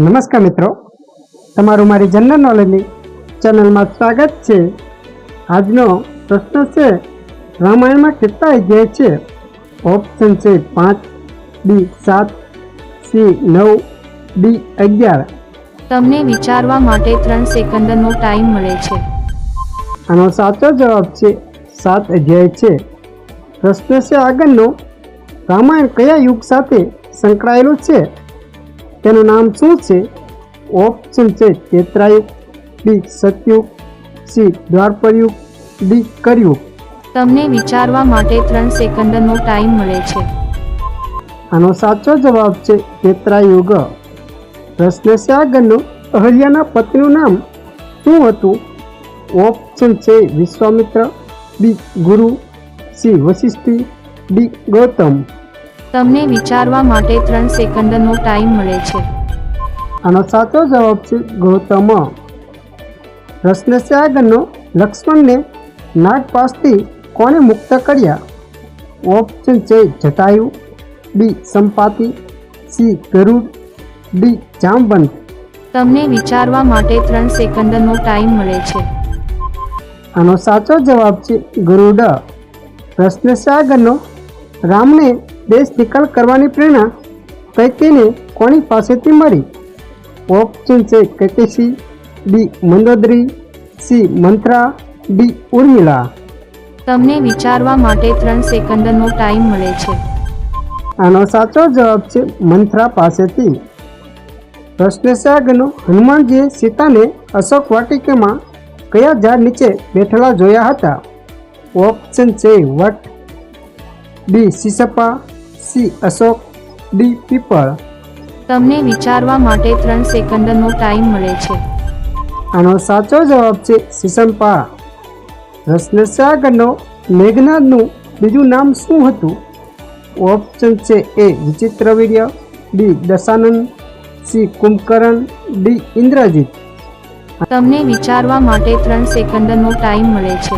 નમસ્કાર મિત્રો. તમારું મારી જનરલ નોલેજની ચેનલમાં સ્વાગત છે. આજનો પ્રશ્ન છે રામાયણમાં કેટલા અધ્યાય છે? ઓપ્શન છે પાંચ બી સાત સી નવ ડી અગિયાર. તમને વિચારવા માટે ત્રણ સેકન્ડનો ટાઈમ મળે છે. આનો સાચો જવાબ છે સાત અધ્યાય છે. પ્રશ્ન છે આગળનો રામાયણ કયા યુગ સાથે સંકળાયેલું છે? તેનું નામ શું છે? ઓપ્શન છે? ચેત્રાયુગ. બી સતયુગ. સી દ્વારપરયુગ. ડી કરયુગ. તમને વિચારવા માટે ત્રણ સેકન્ડનો ટાઈમ મળે છે. આનો સાચો જવાબ છે ચેત્રાયુગ. પ્રશ્ન છે આગળનો અહલ્યાના પતિનું નામ શું હતું? ઓપ્શન છે? વિશ્વામિત્ર. બી ગુરુ. સી વશિષ્ઠી. ડી ગૌતમ. તમને વિચારવા માટે ત્રણ સેકન્ડનો ટાઈમ મળે છે. આનો સાચો જવાબ છે ગૌતમ. પ્રશ્ન છે આગળનો લક્ષ્મણને નાગપાસથી કોણે મુક્ત કર્યા? ઓપ્શન છે Jatayu B Sampati C Garud D Jamvant તમને વિચારવા માટે ત્રણ સેકન્ડનો ટાઈમ મળે છે. આનો સાચો જવાબ છે ગરુડ. પ્રશ્ન છે આગળનો રામને દેશ નિકાલ કરવાની પ્રેરણા કૈકેયને કોની પાસેથી મળી? ઓપ્શન છે Kaikesi D Mandodari C Manthara D Urmila. તમને વિચારવા માટે ત્રણ સેકન્ડનો ટાઈમ મળે છે. આનો સાચો જવાબ છે મંથરા પાસેથી. પ્રશ્ન આગળનો હનુમાનજીએ સીતાને અશોક વાટિકામાં કયા ઝાડ નીચે બેઠેલા જોયા હતા? ઓપ્શન છે વટ બી સીસપા સી અશોક ડી પીપળ. તમને વિચારવા માટે ત્રણ સેકન્ડનો ટાઈમ મળે છે. આનો સાચો જવાબ છે છે આગળનો મેઘનાદનું બીજું નામ શું હતું? ઓપ્શન છે A Vichitravirya B Dashanand C Kumbhakaran D Indrajit. તમને વિચારવા માટે ત્રણ સેકન્ડનો ટાઈમ મળે છે.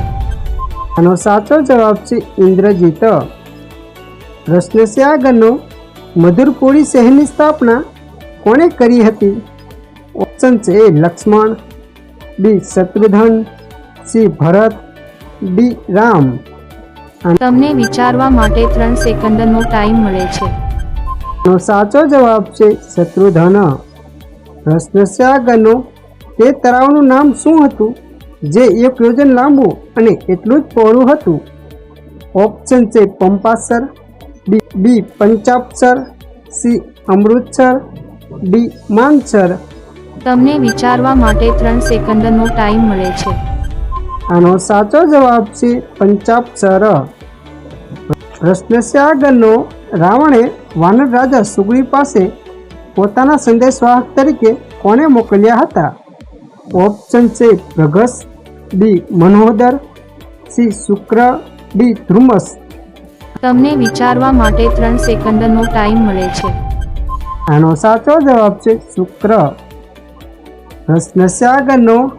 આનો સાચો જવાબ છે ઇન્દ્રજીત. આગળનો મધુરપુરી શહેરની સ્થાપના કોણે કરી હતી? ઓપ્શન છે A Lakshman B Shatrughna C Bharat D Ram. તમને વિચારવા માટે ત્રણ સેકન્ડનો ટાઈમ મળે છે. નો સાચો જવાબ છે છે આગળનો તે તળાવનું નામ શું હતું? જે એક યોજન લાંબુ અને એટલું જ પહોળું હતું. ઓપ્શન છે Pampasar. B B Panchapsar C Amritsar D Mansar તમને વિચારવા માટે ત્રણ સેકન્ડનો ટાઈમ મળે છે. આનો સાચો જવાબ છે પંચાપસર પ્રશ્ન છે આગળનો. રાવણે વાનર રાજા સુગ્રી પાસે પોતાના સંદેશવાહક તરીકે કોને મોકલ્યા હતા? ઓપ્શન છે Pragas D Manodar C Shukra D Dhrumas. તમને વિચારવા માટે ત્રણ સેકન્ડનો ટાઈમ મળે છે. આનો સાચો જવાબ છે શુક્ર. પ્રશ્ન આગળનો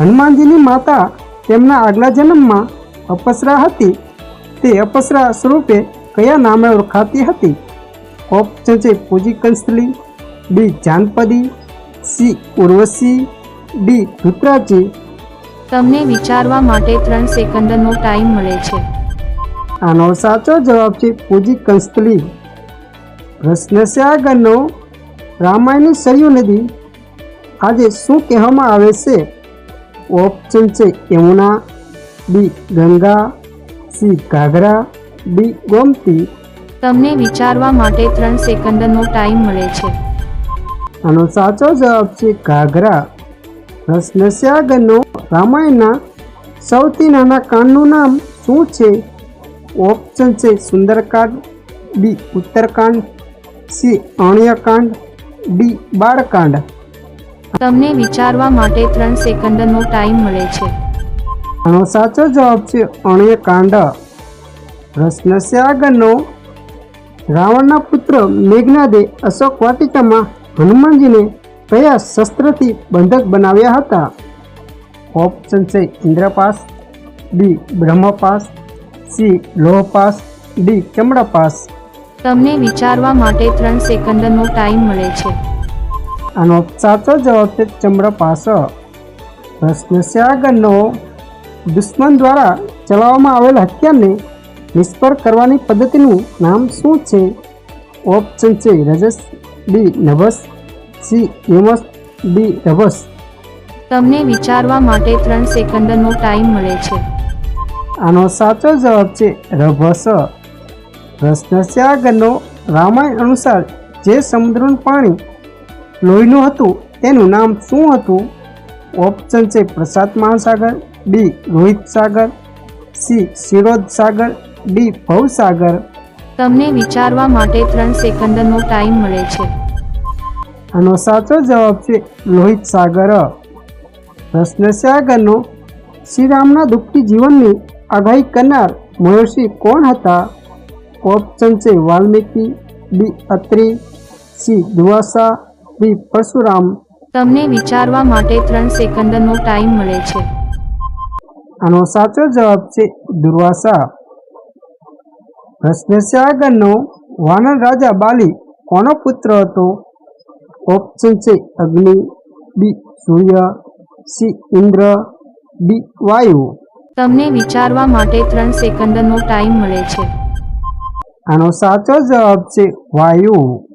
હનુમાનજીની માતા તેમના આગલા જન્મમાં અપસરા હતી. તે અપસરા સ્વરૂપે કયા નામે ઓળખાતી હતી? ઓપ્શન છે પૂજી કંસલી B Janapadi C Urvashi D ધૃતરાજી. તમને વિચારવા માટે ત્રણ સેકન્ડનો ટાઈમ મળે છે. આનો સાચો જવાબ છે પૂજી કંસ્તલી. પ્રશ્ન આગળનો રામાયણની સરયુ નદી આજે શું કહેવામાં આવે છે? ઓપ્શન છે Yamuna B Ganga C Ghaghara B Gomti. તમને વિચારવા માટે ત્રણ સેકન્ડનો ટાઈમ મળે છે. આનો સાચો જવાબ છે ઘાઘરા. રસનસ્યાગરનો રામાયણના સૌથી નાના કાંડનું નામ શું છે? ઓપ્શન છે સુંદરકાંડ બી ઉત્તરકાંડ સી અણ્યકાંડ ડી બાળકાંડ. તમને વિચારવા માટે ત્રણ સેકન્ડનો ટાઈમ મળે છે. આનો સાચો જવાબ છે અણ્યકાંડ. પ્રશ્ન છે આગળનો. રાવણના પુત્ર મેઘનાદે અશોક વાટિકામાં હનુમાનજીને કયા શસ્ત્રથી બંધક બનાવ્યા હતા? ઓપ્શન છે ઇન્દ્રપાસ બી બ્રહ્મપાસ સી લોહપાસ ડી ચમડાપાસ તમને વિચારવા માટે ત્રણ સેકન્ડનો ટાઈમ મળે છે. આનો સાચો જવાબ છે ચમ્રપાસ પ્રશ્ન છે આગળનો. દુશ્મન દ્વારા ચલાવવામાં આવેલ હત્યાને નિષ્ફળ કરવાની પદ્ધતિનું નામ શું છે? ઓપ્શન છે રજસ ડી નભસ સી યુમસ ડી રભસ. તમને વિચારવા માટે ત્રણ સેકન્ડનો ટાઈમ મળે છે. આનો સાચો જવાબ છે રભસ. પ્રશ્ન આગળનો રામાયણ અનુસાર જે સમુદ્રનું પાણી લોહીનું હતું તેનું નામ શું હતું? ઓપ્શન છે પ્રસાદ મહાસાગર બી રોહિત સાગર સી શિરોદ સાગર ડી ભવસાગર. તમને વિચારવા માટે ત્રણ સેકન્ડનો ટાઈમ મળે છે. આનો સાચો જવાબ છે લોહિત સાગર. પ્રશ્ન આગળનો શ્રીરામના દુઃખી જીવનની આગાહી કરનાર મહર્ષિ કોણ હતા? ઓપ્શન છે Valmiki B Atri C Durvasa D Parshuram. તમને વિચારવા માટે ત્રણ સેકન્ડનો ટાઈમ મળે છે. આનો સાચો જવાબ છે દુર્વાસા. પ્રશ્ન છે આગળનો વાનર રાજા બાલી કોનો પુત્ર હતો? ઓપ્શન છે Agni B Surya C Indra D Vayu. તમને વિચારવા માટે ત્રણ સેકન્ડનો ટાઈમ મળે છે. આનો સાચો જવાબ છે વાયુ.